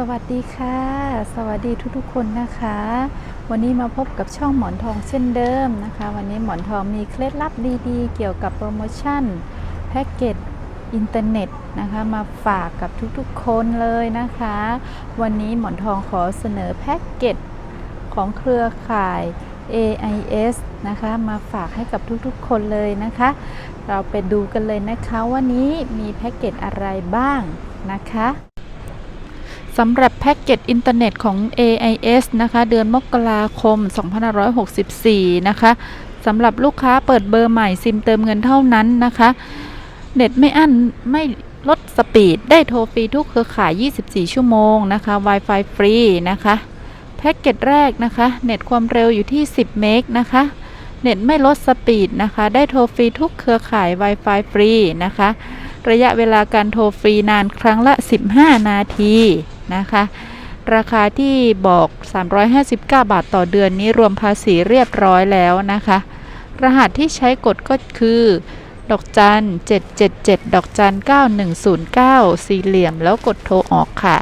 สวัสดีค่ะ สวัสดีทุกๆคนนะคะ วันนี้มาพบกับช่องหมอนทองเช่นเดิมนะคะ วันนี้หมอนทองมีเคล็ดลับดีๆ เกี่ยวกับโปรโมชั่นแพ็กเกจอินเทอร์เน็ตนะคะมาฝากกับทุกๆคนเลยนะคะ วันนี้หมอนทองขอเสนอแพ็กเกจของเครือข่าย AIS นะคะมาฝากให้กับทุกๆคนเลยนะคะ เราไปดูกันเลยนะคะวันนี้มีแพ็กเกจอะไรบ้างนะคะ สำหรับแพ็กเกจอินเทอร์เน็ตของ AIS นะคะ เดือนมกราคม 2564 นะคะสำหรับลูกค้าเปิดเบอร์ใหม่ซิมเติมเงินเท่านั้นนะคะ เน็ตไม่อั้นไม่ลดสปีด ได้โทรฟรีทุกเครือข่าย 24 ชั่วโมงนะคะ Wi-Fi ฟรีนะคะ แพ็กเกจแรกนะคะ เน็ตความเร็วอยู่ที่ 10 เมกนะคะ เน็ตไม่ลดสปีดนะคะ ได้โทรฟรีทุกเครือข่าย Wi-Fi ฟรีนะคะ ระยะเวลาการโทรฟรีนานครั้งละ 15 นาที นะคะ ราคาที่บอก 359 บาทต่อเดือนนี้รวมภาษีเรียบร้อยแล้วนะคะ รหัสที่ใช้กดก็คือดอกจัน 777 ดอกจัน 9109 สี่เหลี่ยมแล้วกดโทรออกค่ะ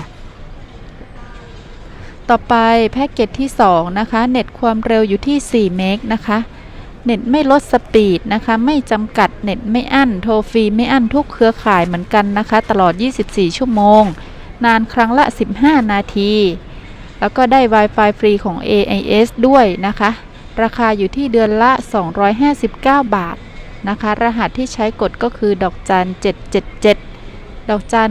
ต่อไปแพ็กเกจที่ 2 นะคะ เน็ตความเร็วอยู่ที่ 4 เมกนะคะ เน็ตไม่ลดสปีดนะคะ ไม่จำกัดเน็ตไม่อั้น โทรฟรีไม่อั้นทุกเครือข่ายเหมือนกันนะคะ ตลอด 24 ชั่วโมง นานครั้งละ 15 นาที แล้วก็ได้ Wi-Fi ฟรีของ AIS ด้วยนะคะ ราคาอยู่ที่เดือนละ 259 บาทนะคะ รหัสที่ใช้กดก็คือดอกจัน 777 ดอกจัน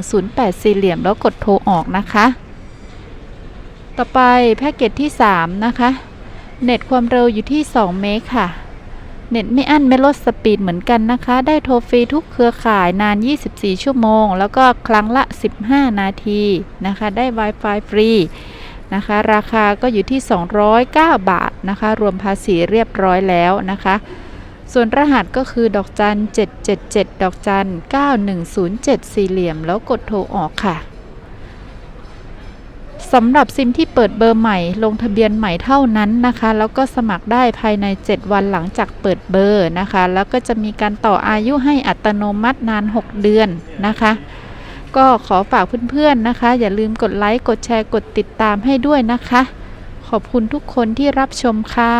9108สี่เหลี่ยมแล้วกดโทรออกนะคะ ต่อไปแพ็กเกจที่ 3 นะคะ เน็ตความเร็วอยู่ที่ 2 เมกค่ะ เน็ตไม่อั้นไม่ลดสปีดเหมือนกันนะคะ ได้โทรฟรีทุกเครือข่ายนาน 24 ชั่วโมง แล้วก็ครั้งละ 15 นาทีนะคะ ได้ Wi-Fi ฟรีนะคะ ราคาก็อยู่ที่ 209 บาทนะคะ รวมภาษีเรียบร้อยแล้วนะคะ ส่วนรหัสก็คือดอกจัน 777 ดอกจัน 9107สี่เหลี่ยม แล้วกดโทรออกค่ะ สำหรับซิมที่เปิดเบอร์ใหม่ ลงทะเบียนใหม่เท่านั้นนะคะ แล้วก็สมัครได้ภายใน 7 วันหลังจากเปิดเบอร์นะคะ แล้วก็จะมีการต่ออายุให้อัตโนมัตินาน 6 เดือนนะคะ ก็ขอฝากเพื่อนๆนะคะ อย่าลืมกดไลค์กดแชร์กดติดตามให้ด้วยนะคะ ขอบคุณทุกคนที่รับชมค่ะ